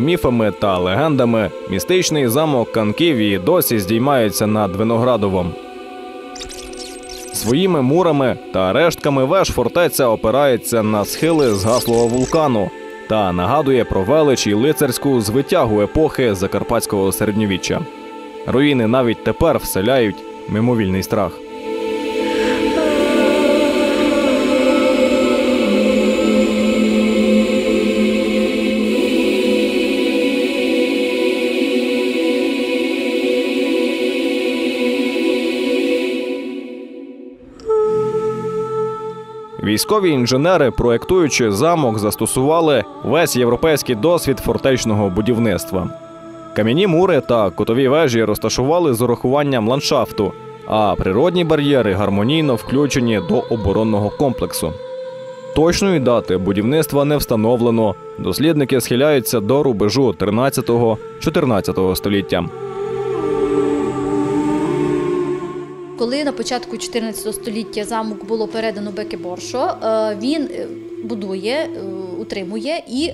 міфами та легендами, містичний замок Канків і досі здіймається над Виноградовом. Своїми мурами та рештками веж фортеця опирається на схили згаслого вулкану та нагадує про велич і лицарську звитягу епохи закарпатського середньовіччя. Руїни навіть тепер вселяють мимовільний страх. Військові інженери, проектуючи замок, застосували весь європейський досвід фортечного будівництва. Кам'яні мури та кутові вежі розташували з урахуванням ландшафту, а природні бар'єри гармонійно включені до оборонного комплексу. Точної дати будівництва не встановлено. Дослідники схиляються до рубежу 13-14 століття. Коли на початку 14 століття замок було передано Бекеборшо, е, він е, будує, е, утримує і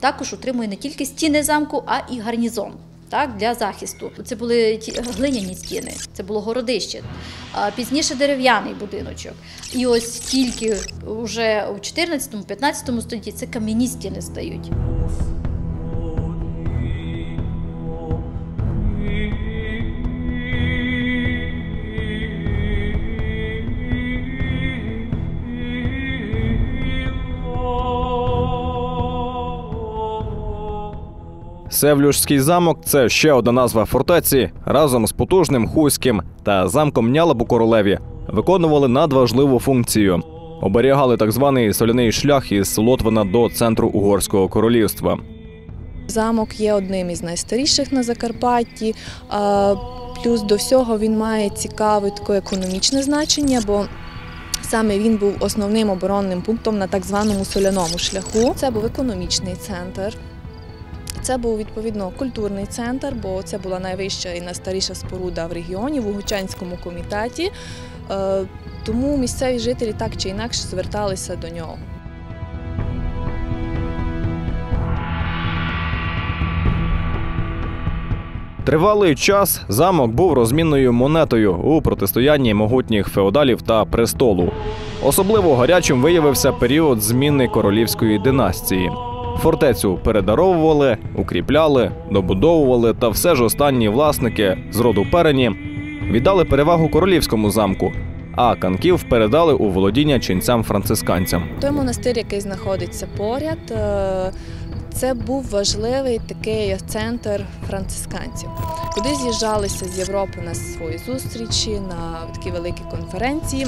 також утримує не тільки стіни замку, а і гарнізон. Так, для захисту. Це були ті глиняні стіни, це було городище, а пізніше дерев'яний будиночок. І ось тільки вже у 14-15 столітті це кам'яні стіни стають. Севлюшський замок це ще одна назва фортеці разом з потужним хуським та замком Нялабу королеві виконували надважливу функцію. Оберігали так званий соляний шлях із Лотвина до центру Угорського королівства. Замок є одним із найстаріших на Закарпатті. Плюс до всього він має цікаве таке економічне значення, бо саме він був основним оборонним пунктом на так званому соляному шляху. Це був економічний центр. Це був відповідно культурний центр, бо це була найвища і найстаріша споруда в регіоні в Угучанському комітеті. Е, Тому місцеві жителі так чи інакше зверталися до нього. Тривалий час замок був розмінною монетою у протистоянні могутніх феодалів та престолу. Особливо гарячим виявився період зміни королівської династії. Фортецю передаровували, укріпляли, добудовували, та все ж останні власники з роду перені віддали перевагу королівському замку, а канків передали у володіння ченцям-францисканцям. Той монастир, який знаходиться поряд, е, це був важливий такий центр францисканців, куди з'їжджалися з Європи на свої зустрічі, на такі великі конференції.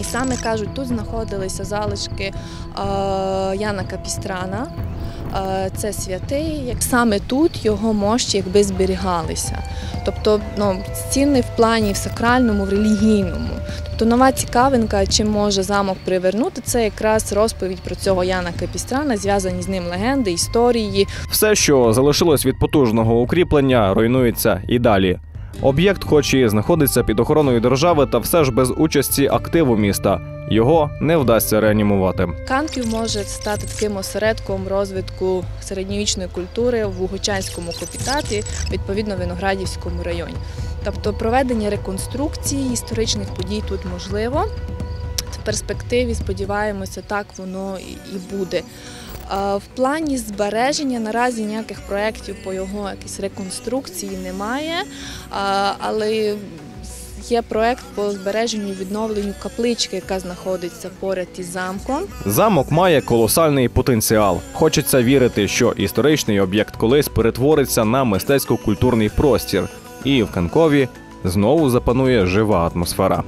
І саме кажуть, тут знаходилися залишки е, Яна Капістрана. Е, Це святий, як саме тут його мощі якби зберігалися. Тобто ну, цінний в плані в сакральному, в релігійному. Тобто нова цікавинка, чим може замок привернути, це якраз розповідь про цього Яна Капістрана, зв'язані з ним легенди, історії. Все, що залишилось від потужного укріплення, руйнується і далі. Об'єкт, хоч і знаходиться під охороною держави, та все ж без участі активу міста. Його не вдасться реанімувати. Канків може стати таким осередком розвитку середньовічної культури в Угочанському копітаті, відповідно Виноградівському районі. Тобто проведення реконструкції історичних подій тут можливо. Перспективі, сподіваємося, так воно і- буде. В плані збереження наразі ніяких проєктів по його якійсь реконструкції немає, але є проєкт по збереженню і відновленню каплички, яка знаходиться поряд із замком. Замок має колосальний потенціал. Хочеться вірити, що історичний об'єкт колись перетвориться на мистецько-культурний простір, і в Канкові знову запанує жива атмосфера.